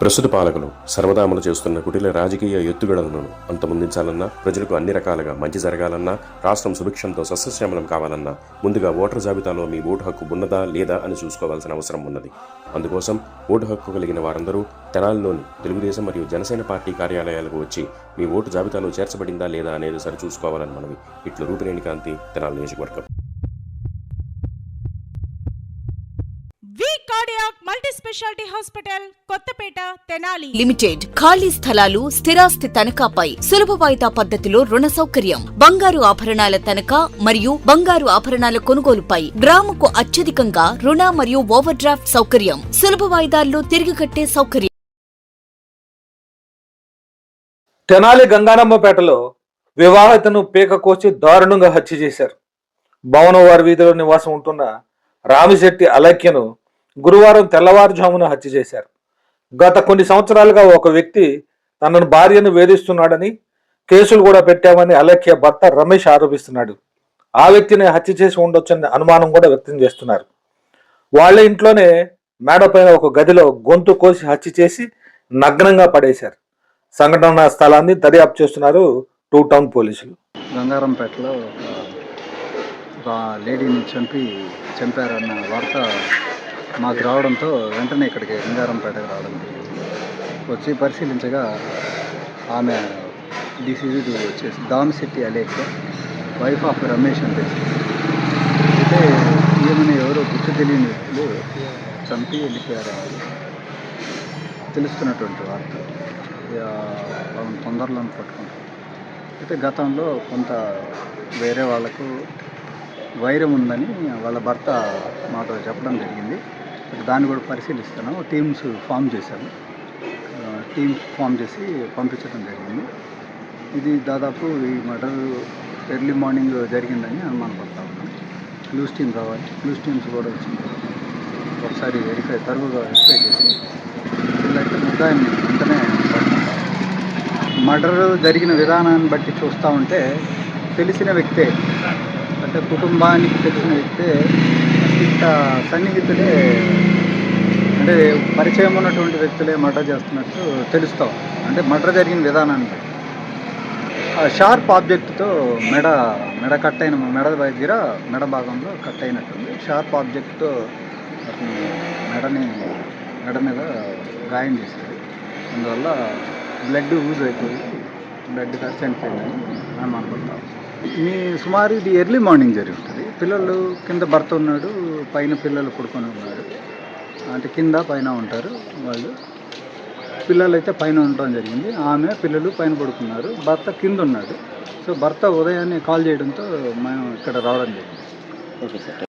ప్రస్తుత పాలకులు సర్వదా అమలు చేస్తున్న కుటిల రాజకీయ ఎత్తుగడలను అంతమొందించాలన్నా ప్రజలకు అన్ని రకాలుగా మంచి జరగాలన్నా రాష్ట్రం సుభిక్షంతో సస్యశ్యామలం కావాలన్నా ముందుగా ఓటర్ జాబితాలో మీ ఓటు హక్కు ఉన్నదా లేదా అని చూసుకోవాల్సిన అవసరం ఉన్నది. అందుకోసం ఓటు హక్కు కలిగిన వారందరూ తెనాలిలోని తెలుగుదేశం మరియు జనసేన పార్టీ కార్యాలయాలకు వచ్చి మీ ఓటు జాబితాలో చేర్చబడిందా లేదా అనేది సరిచూసుకోవాలని మనవి. ఇట్లు రూపిరేణి కాంతి తెనాలి నియోజకవర్గం. Speciality hospital Kothapeta Tenali. Limited. ఖాళీ స్థలాలు స్థిరాస్తి తనఖాపై సులభ వాయిదా పద్ధతిలో రుణ సౌకర్యం. బంగారు ఆభరణాల తనఖా మరియు బంగారు ఆభరణాల కొనుగోలుపై గ్రాముకు అత్యధికంగా రుణ మరియు ఓవర్ డ్రాఫ్ట్ సౌకర్యం. సులభ వాయిదాల్లో తిరిగి కట్టే సౌకర్యం. తెనాలి గంగానమ్మపేటలో వివాహితను పీక కోసి దారుణంగా హత్య చేశారు. భవనవారి వీధిలో నివాసం ఉంటున్న రామిశెట్టి అలక్యను గురువారం తెల్లవారుజామున హత్య చేశారు. గత కొన్ని సంవత్సరాలుగా ఒక వ్యక్తి తనను భార్యను వేధిస్తున్నాడని కేసులు కూడా పెట్టామని అలక్య భర్త రమేష్ ఆరోపిస్తున్నాడు. ఆ వ్యక్తిని హత్య చేసి ఉండొచ్చని అనుమానం కూడా వ్యక్తం చేస్తున్నారు. వాళ్ళ ఇంట్లోనే మేడ పైన ఒక గదిలో గొంతు కోసి హత్య చేసి నగ్నంగా పడేశారు. సంఘటన స్థలాన్ని దర్యాప్తు చేస్తున్నారు టూ టౌన్ పోలీసులు. గంగారంపేటలో లేడీని చంపి చంపారన్న వార్త మాకు రావడంతో వెంటనే ఇక్కడికి లింగారంపేటకు రావడం వచ్చి పరిశీలించగా ఆమె డిసీజ్డ్ వచ్చేసి దామిశెట్టి అలేఖ్య వైఫ్ ఆఫ్ రమేష్ అని తెలిసింది. అయితే ఈమెను ఎవరో గుర్తు తెలియని వ్యక్తులు చంపి వెళ్ళిపోయారు. తెలుస్తున్నటువంటి వార్త. ఇక తొందరలో పట్టుకుంటారు అయితే గతంలో కొంత వేరే వాళ్ళకు వైరం ఉందని వాళ్ళ భర్త మాతో చెప్పడం జరిగింది. దాన్ని కూడా పరిశీలిస్తున్నాం. టీమ్స్ ఫామ్ చేశాము. టీమ్స్ ఫామ్ చేసి పంపించడం జరిగింది. ఇది దాదాపు ఈ మర్డర్ ఎర్లీ మార్నింగ్ జరిగిందని అనుమానపడతా ఉన్నాం. క్లూస్ టీమ్ రావాలి క్లూస్ టీమ్స్ కూడా వచ్చింది ఒకసారి వెరిఫై తరువుగా వెరిఫై చేసి వీళ్ళైతే ముద్దాయిని వెంటనే మర్డర్ జరిగిన విధానాన్ని బట్టి చూస్తూ ఉంటే తెలిసిన వ్యక్తే అంటే కుటుంబానికి తెలిసిన వ్యక్తే ఇంత సన్నిహితులే అంటే పరిచయం ఉన్నటువంటి వ్యక్తులే మర్డర్ చేస్తున్నట్టు తెలుస్తాం అంటే మర్డర్ జరిగిన విధానాన్ని ఆ షార్ప్ ఆబ్జెక్ట్తో మెడ మెడ కట్ అయిన మెడ దగ్గర మెడ భాగంలో కట్ అయినట్టుంది షార్ప్ ఆబ్జెక్ట్తో అతను మెడని మెడ మీద గాయం చేశాడు. అందువల్ల బ్లడ్ యూజ్ అయిపోయి బ్లడ్ కాసి చనిపోయిందని అనుమానపడుతుంది మీ సుమారు ఇది ఎర్లీ మార్నింగ్ జరిగి ఉంటుంది. పిల్లలు కింద భర్త ఉన్నాడు పైన పిల్లలు పడుకొని ఉన్నాడు అంటే కింద పైన ఉంటారు వాళ్ళు. పిల్లలు అయితే పైన ఉండటం జరిగింది. ఆమె పిల్లలు పైన పడుకున్నారు. భర్త కింద ఉన్నాడు. సో భర్త ఉదయాన్నే కాల్ చేయడంతో మేము ఇక్కడ రావడం జరిగింది. Okay sir.